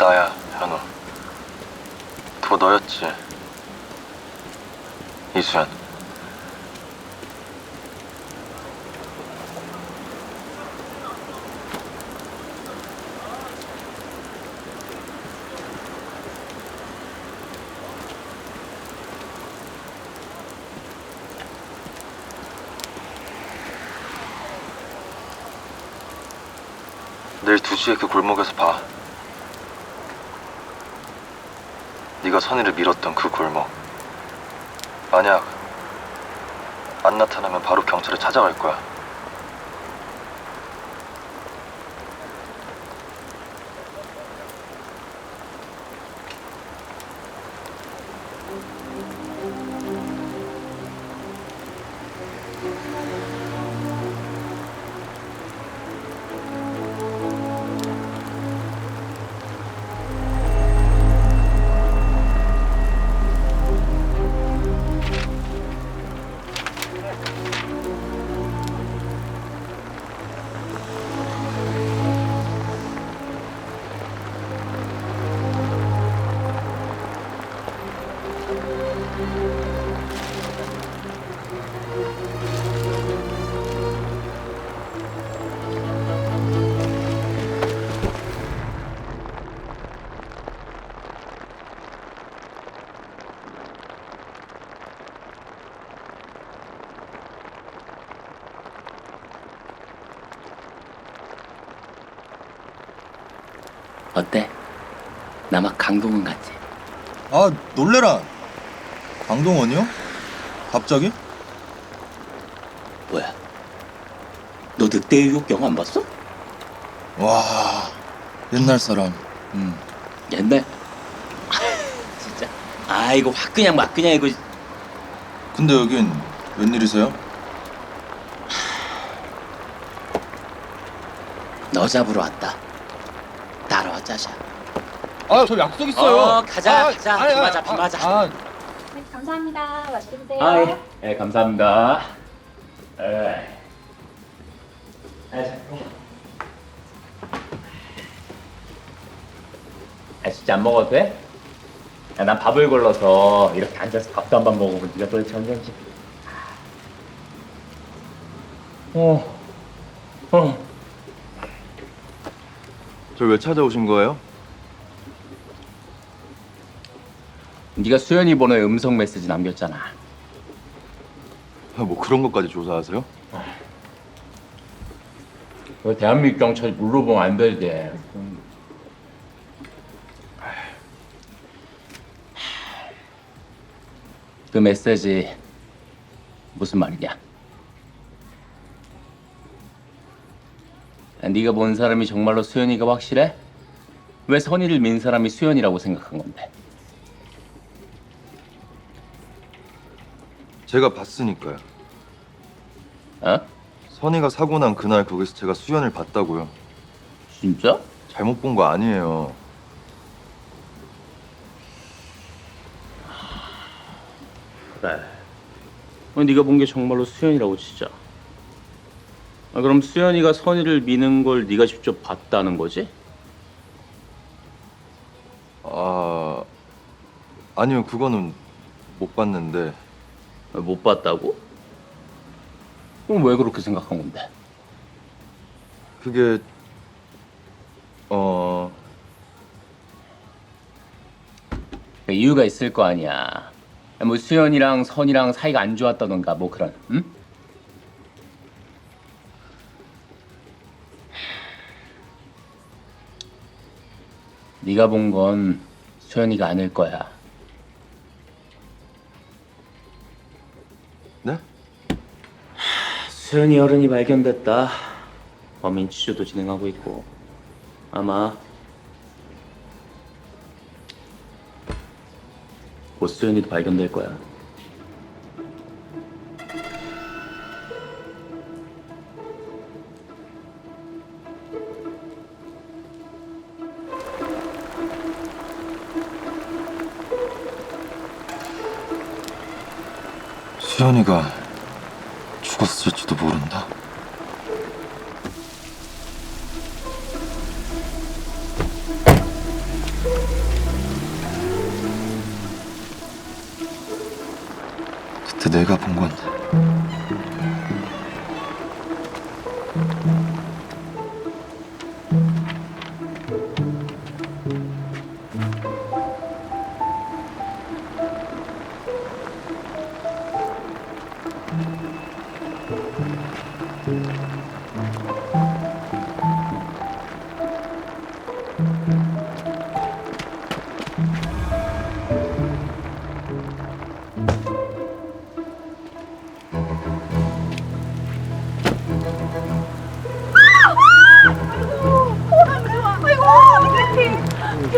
나야 현우. 그거 너였지. 이수연. 내일 2시에 그 골목에서 봐 네가 선의를 밀었던 그 골목. 만약 안 나타나면 바로 경찰에 찾아갈 거야 어때? 나막 강동원 같지? 아 놀래라 강동원이요? 갑자기? 뭐야? 너 늑대 유혹 영화 안 봤어? 와 옛날 사람 음. 옛날 진짜 아 이거 확 그냥 막 그냥 이거 근데 여긴 웬일이세요? 너 잡으러 왔다 따라와 짜샤 아, 저 약속 있어요. 어, 가자, 아, 가자. 비 맞아, 비 아, 맞아. 아, 네, 감사합니다. 맛있게 드세요. 아예 네. 예, 감사합니다 에. 아, 잠깐만. 아 진짜 안 먹어도 돼? 야, 난 밥을 걸러서 이렇게 앉아서 밥도 한 번 먹어보면 네가 도대체 언제인지 어, 어. 저 왜 찾아오신 거예요? 네가 수연이 번호에 음성 메시지 남겼잖아. 아, 뭐 그런 것까지 조사하세요? 그 대한민국 경찰이 물어보면 안 되지. 그 메시지 무슨 말이냐? 아, 네가 본 사람이 정말로 수연이가 확실해? 왜 선의를 민 사람이 수연이라고 생각한 건데? 제가 봤으니까요 어? 선이가 사고 난 그날 거기서 제가 수연을 봤다고요 진짜? 잘못 본 거 아니에요 그래. 어, 네가 본 게 정말로 수연이라고 치자. 아, 그럼 수연이가 선의를 미는 걸 네가 직접 봤다는 거지? 아 아니요 그거는 못 봤는데 아, 못 봤다고? 그럼 왜 그렇게 생각한 건데? 그게 어 그 이유가 있을 거 아니야. 뭐 수연이랑 선이랑 사이가 안 좋았다던가 뭐 그런. 응? 네가 본 건 수연이가 아닐 거야. 네? 수연이 어른이 발견됐다. 범인 취조도 진행하고 있고 아마 곧 수연이도 발견될 거야. 태연이가 죽었을지도 모른다. 그때 내가 본 건데.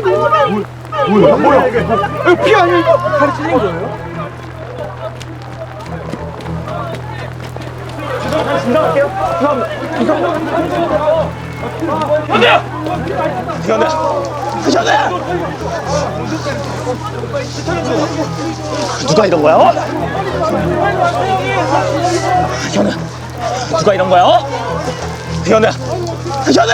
뭐야 뭐야 이거 피 아니야 이거 다리 찔린 거예요? 누가 이런 거야? 어? 현대! 누가 이런 거야? 어? 현대! 현대!